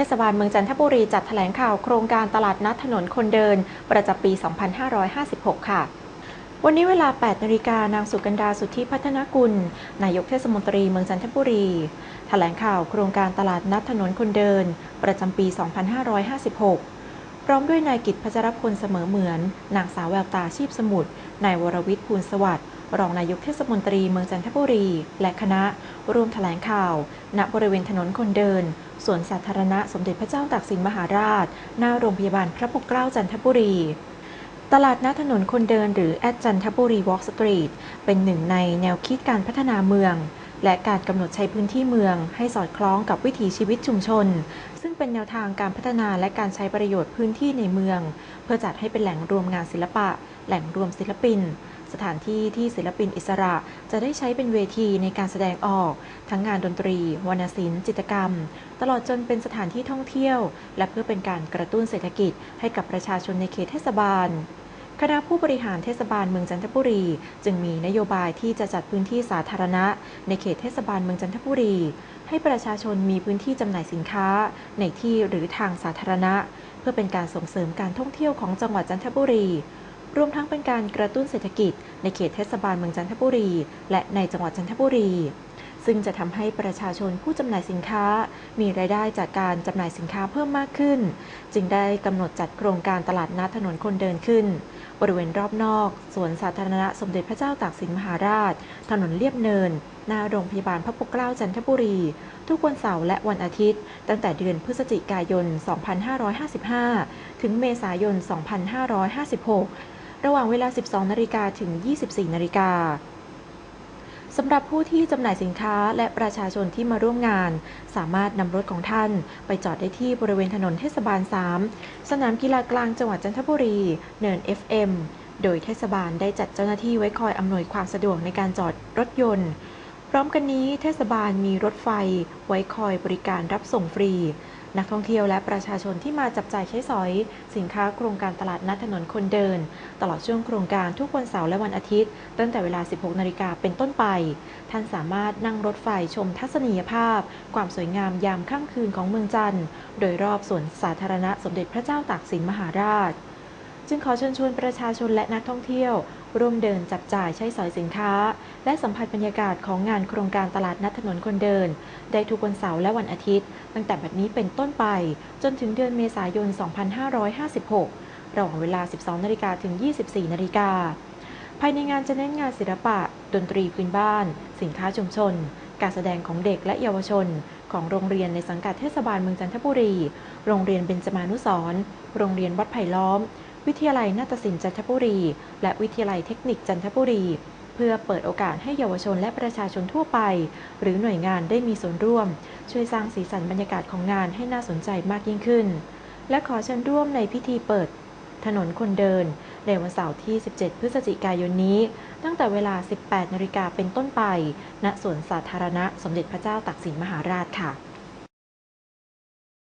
เทศบาลเมืองจันทบุรีจัดแถลงข่าวโครงการตลาดนัดถนนคนเดิน ประจำปี 2556 ค่ะ วันนี้เวลา 8 นาฬิกานางสุกันดาสุทธิพัฒนกุล นายกเทศมนตรีเมืองจันทบุรี แถลงข่าวโครงการตลาดนัดถนนคนเดิน ประจำปี 2556พร้อมด้วยนายกิตพัชรพลเสมอเหมือน นางสาวแววตาชีพสมุทร นายวรวิทย์ภูลสวัสดิ์ รองนายกเทศมนตรีเมืองจันทบุรี และคณะ ร่วมแถลงข่าว ณ บริเวณถนนคนเดิน สวนสาธารณะสมเด็จพระเจ้าตากสินมหาราช หน้าโรงพยาบาลพระปกเกล้าจันทบุรี ตลาดนัดถนนคนเดินหรือแอดจันทบุรีวอล์กสตรีทเป็นหนึ่งในแนวคิดการพัฒนาเมือง และการกำหนดใช้พื้นที่เมือง ให้สอดคล้องกับวิถีชีวิตชุมชน ซึ่งเป็นแนวทางการพัฒนาและการใช้ประโยชน์พื้นที่ในเมือง เพื่อจัดให้เป็นแหล่งรวมงานศิลปะ แหล่งรวมศิลปิน สถานที่ที่ศิลปินอิสระจะได้ใช้เป็นเวทีในการแสดงออก ทั้งงานดนตรี วรรณศิลป์ จิตรกรรม ตลอดจนเป็นสถานที่ท่องเที่ยว และเพื่อเป็นการกระตุ้นเศรษฐกิจให้กับประชาชนในเขตเทศบาลคณะผู้บริหารเทศบาลเมืองจันทบุรี จึงมีนโยบายที่จะจัดพื้นที่สาธารณะ ในเขตเทศบาลเมืองจันทบุรี ให้ประชาชนมีพื้นที่จำหน่ายสินค้า ในที่หรือทางสาธารณะ เพื่อเป็นการส่งเสริมการท่องเที่ยวของจังหวัดจันทบุรี รวมทั้งเป็นการกระตุ้นเศรษฐกิจ ในเขตเทศบาลเมืองจันทบุรี และในจังหวัดจันทบุรี ซึ่งจะทำให้ประชาชนผู้จำหน่ายสินค้า มีรายได้จากการจำหน่ายสินค้าเพิ่มมากขึ้น จึงได้กำหนดจัดโครงการตลาดนัดถนนคนเดินขึ้น บริเวณรอบนอกสวนสาธารณะสมเด็จพระเจ้าตากสินมหาราช ถนนเลียบเนิน หน้าโรงพยาบาลพระปกเกล้าจันทบุรี ทุกวันเสาร์และวันอาทิตย์ ตั้งแต่เดือนพฤศจิกายน 2555 ถึงเมษายน 2556 ระหว่างเวลา 12 นาฬิกาถึง 24 นาฬิกาสำหรับผู้ที่จำหน่ายสินค้าและประชาชนที่มาร่วมงาน สามารถนำรถของท่านไปจอดได้ที่บริเวณถนนเทศบาล 3 สนามกีฬากลางจังหวัดจันทบุรี เนิน FM โดยเทศบาลได้จัดเจ้าหน้าที่ไว้คอยอำนวยความสะดวกในการจอดรถยนต์ พร้อมกันนี้เทศบาลมีรถไฟไว้คอยบริการรับส่งฟรี นักท่องเที่ยวและประชาชนที่มาจับจ่ายใช้สอย สินค้าโครงการตลาดนัดถนนคนเดิน ตลอดช่วงโครงการทุกวันเสาร์และวันอาทิตย์ ตั้งแต่เวลา 16 นาฬิกาเป็นต้นไป ท่านสามารถนั่งรถไฟชมทัศนียภาพ ความสวยงามยามค่ำคืนของเมืองจันทร์ โดยรอบสวนสาธารณะสมเด็จพระเจ้าตากสินมหาราช จึงขอเชิญชวนประชาชนและนักท่องเที่ยว ร่วมเดินจับจ่ายใช้สอยสินค้า และสัมผัสบรรยากาศของงานโครงการตลาดนัดถนนคนเดิน ได้ทุกวันเสาร์และวันอาทิตย์ ตั้งแต่บัดนี้เป็นต้นไป จนถึงเดือนเมษายน 2556 ระหว่างเวลา 12นาฬิกาถึง 24นาฬิกาภายในงานจะเน้นงานศิลปะ ดนตรีพื้นบ้าน สินค้าชุมชน การแสดงของเด็กและเยาวชน ของโรงเรียนในสังกัดเทศบาลเมืองจันทบุรี โรงเรียนเบญจมานุสรณ์โรงเรียนวัดไผ่ล้อม วิทยาลัยนาฏศิลป์จันทบุรี และวิทยาลัยเทคนิคจันทบุรี เพื่อเปิดโอกาสให้เยาวชนและประชาชนทั่วไป หรือหน่วยงานได้มีส่วนร่วม ช่วยสร้างสีสันบรรยากาศของงานให้น่าสนใจมากยิ่งขึ้น และขอเชิญร่วมในพิธีเปิด ถนนคนเดิน ในวันเสาร์ที่ 17 พฤศจิกายนนี้ ตั้งแต่เวลา 18 นาฬิกาเป็นต้นไป ณ สวนสาธารณะสมเด็จพระเจ้าตากสินมหาราชค่ะ